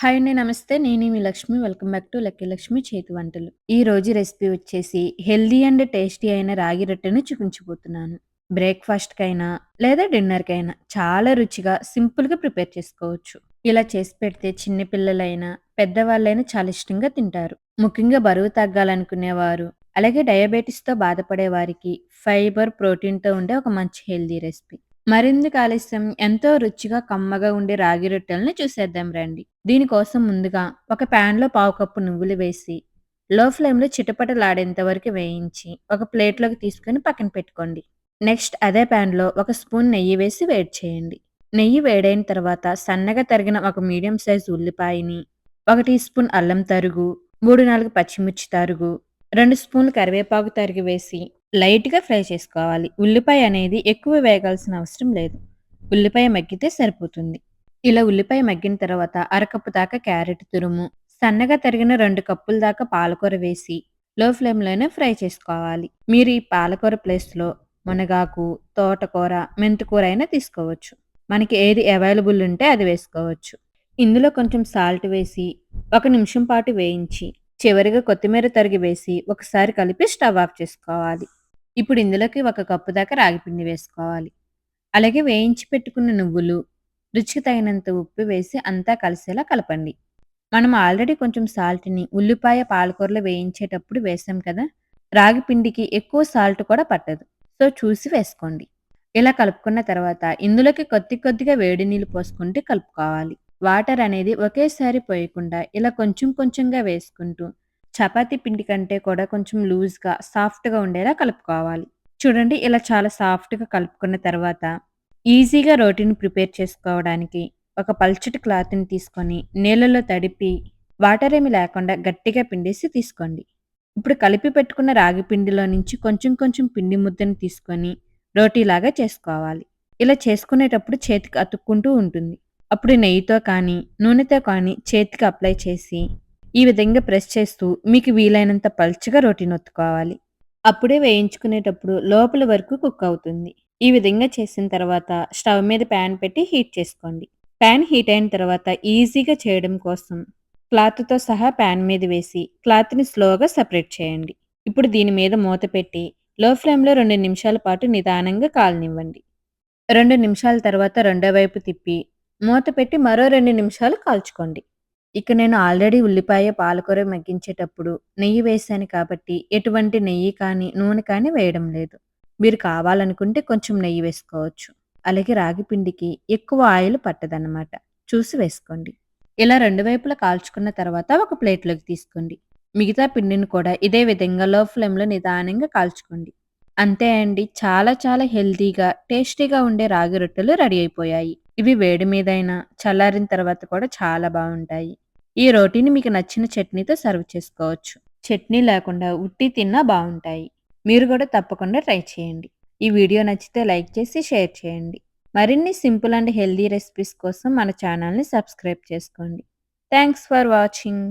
Hi అండి. నమస్తే. నేను మీ Lakshmi. Welcome back to lucky Lakshmi చేతి వంటలు. ఈ రోజు రెసిపీ వచ్చేసి హెల్దీ అండ్ టేస్టీ అయిన రాగి రొట్టెను చూపించబోతున్నాను. బ్రేక్‌ఫాస్ట్‌కైనా లేదా డిన్నర్‌కైనా చాలా రుచిగా, సింపుల్‌గా ప్రిపేర్ చేసుకోవచ్చు. ఇలా చేసి పెడితే చిన్నపిల్లలైనా పెద్దవాళ్ళైనా చాలా ఇష్టంగా తింటారు. ముఖ్యంగా బరువు తగ్గాలనుకునేవారు, అలాగే డయాబెటిస్‌తో బాధపడే వారికి ఫైబర్, ప్రోటీన్‌తో ఉండే ఒక మంచి హెల్దీ రెసిపీ. మరెందుకు ఆలస్యం ఎంతో రుచిగా, కమ్మగా ఉండే రాగి రొట్టెలను చూసేద్దాం రండి. దీనికోసం ముందుగా ఒక ప్యాన్‌లో పావు కప్పు నువ్వులు వేసి, లో ఫ్లేమ్‌లో చిటపటలాడేంత వరకు వేయించి, ఒక ప్లేట్‌లోకి తీసుకొని పక్కన పెట్టుకోండి. నెక్స్ట్ అదే ప్యాన్‌లో ఒక స్పూన్ నెయ్యి వేసి వేడి చేయండి. నెయ్యి వేడైన తర్వాత సన్నగా తరిగిన ఒక మీడియం సైజ్ ఉల్లిపాయని, ఒక టీ స్పూన్ అల్లం తరుగు, 3, 4 పచ్చిమిర్చి తరుగు, రెండు స్పూన్లు కరివేపాకు తరిగి వేసి లైట్‌గా ఫ్రై చేసుకోవాలి. ఉల్లిపాయ అనేది ఎక్కువ వేగాల్సిన అవసరం లేదు. ఉల్లిపాయ మగ్గితే సరిపోతుంది. ఇలా ఉల్లిపాయ మగ్గిన తర్వాత అరకప్పు దాకా క్యారెట్ తురుము, సన్నగా తరిగిన రెండు కప్పుల దాకా పాలకూర వేసి లో ఫ్లేమ్‌లోనే ఫ్రై చేసుకోవాలి. మీరు ఈ పాలకూర ప్లేస్‌లో మునగాకు, తోటకూర, మెంతికూర అయినా తీసుకోవచ్చు. మనకి ఏది అవైలబుల్ ఉంటే అది వేసుకోవచ్చు. ఇందులో కొంచెం సాల్ట్ వేసి ఒక నిమిషం పాటు వేయించి, చివరిగా కొత్తిమీర తరిగి వేసి ఒకసారి కలిపి స్టవ్ ఆఫ్ చేసుకోవాలి. ఇప్పుడు ఇందులోకి ఒక కప్పు దాకా రాగిపిండి వేసుకోవాలి. అలాగే వేయించి పెట్టుకున్న నువ్వులు, రుచికి తగినంత ఉప్పు వేసి అంతా కలిసేలా కలపండి. మనం ఆల్రెడీ కొంచెం సాల్ట్‌ని ఉల్లిపాయ, పాలకూరలో వేయించేటప్పుడు వేసాం కదా! రాగి పిండికి ఎక్కువ సాల్ట్ కూడా పట్టదు. సో, చూసి వేసుకోండి. ఇలా కలుపుకున్న తర్వాత ఇందులోకి కొద్ది కొద్దిగా వేడి నీళ్ళు పోసుకుంటూ కలుపుకోవాలి. వాటర్ అనేది ఒకేసారి పోయకుండా ఇలా కొంచెం కొంచెంగా వేసుకుంటూ చపాతీ పిండి కంటే కూడా కొంచెం లూజ్‌గా, సాఫ్ట్‌గా ఉండేలా కలుపుకోవాలి. చూడండి ఇలా చాలా సాఫ్ట్‌గా కలుపుకున్న తర్వాత ఈజీగా రోటీని ప్రిపేర్ చేసుకోవడానికి ఒక పల్చటి క్లాత్‌ని తీసుకొని నీళ్ళలో తడిపి వాటర్ ఏమి లేకుండా గట్టిగా పిండేసి తీసుకోండి. ఇప్పుడు కలిపి పెట్టుకున్న రాగి పిండిలో నుంచి కొంచెం కొంచెం పిండి ముద్దను తీసుకొని రోటీలాగా చేసుకోవాలి. ఇలా చేసుకునేటప్పుడు చేతికి అతుక్కుంటూ ఉంటుంది. అప్పుడు నెయ్యితో కానీ, నూనెతో కానీ చేతికి అప్లై చేసి ఈ విధంగా ప్రెస్ చేస్తూ మీకు వీలైనంత పల్చగా రోటీని ఒత్తుకోవాలి. అప్పుడే వేయించుకునేటప్పుడు లోపల వరకు కుక్ అవుతుంది. ఈ విధంగా చేసిన తర్వాత స్టవ్ మీద ప్యాన్ పెట్టి హీట్ చేసుకోండి. ప్యాన్ హీట్ అయిన తర్వాత ఈజీగా చేయడం కోసం క్లాత్‌తో సహా ప్యాన్ మీద వేసి క్లాత్‌ని స్లోగా సపరేట్ చేయండి. ఇప్పుడు దీని మీద మూత పెట్టి లో ఫ్లేమ్‌లో రెండు నిమిషాల పాటు నిదానంగా కాలనివ్వండి. రెండు నిమిషాల తర్వాత రెండో వైపు తిప్పి మూత పెట్టి మరో రెండు నిమిషాలు కాల్చుకోండి. ఇక నేను ఆల్రెడీ ఉల్లిపాయ, పాలకూర మగ్గించేటప్పుడు నెయ్యి వేశాను కాబట్టి ఎటువంటి నెయ్యి కానీ, నూనె కానీ వేయడం లేదు. మీరు కావాలనుకుంటే కొంచెం నెయ్యి వేసుకోవచ్చు. అలాగే రాగి పిండికి ఎక్కువ ఆయిల్ పట్టదన్నమాట. చూసి వేసుకోండి. ఇలా రెండు వైపులా కాల్చుకున్న తర్వాత ఒక ప్లేట్‌లోకి తీసుకోండి. మిగతా పిండిని కూడా ఇదే విధంగా లో ఫ్లేమ్‌లో నిదానంగా కాల్చుకోండి. అంతే అండి. చాలా చాలా హెల్తీగా, టేస్టీగా ఉండే రాగి రొట్టెలు రెడీ అయిపోయాయి. ఇవి వేడి మీదైనా, చల్లారిన తర్వాత కూడా చాలా బాగుంటాయి ఈ రోటీని మీకు నచ్చిన చట్నీతో సర్వ్ చేసుకోవచ్చు. చట్నీ లేకుండా ఉట్టి తిన్నా బాగుంటాయి మీరు కూడా తప్పకుండా ట్రై చేయండి. ఈ వీడియో నచ్చితే లైక్ చేసి షేర్ చేయండి. మరిన్ని సింపుల్ అండ్ హెల్దీ రెసిపీస్ కోసం మన ఛానల్‌ని సబ్స్క్రైబ్ చేసుకోండి. Thanks for watching.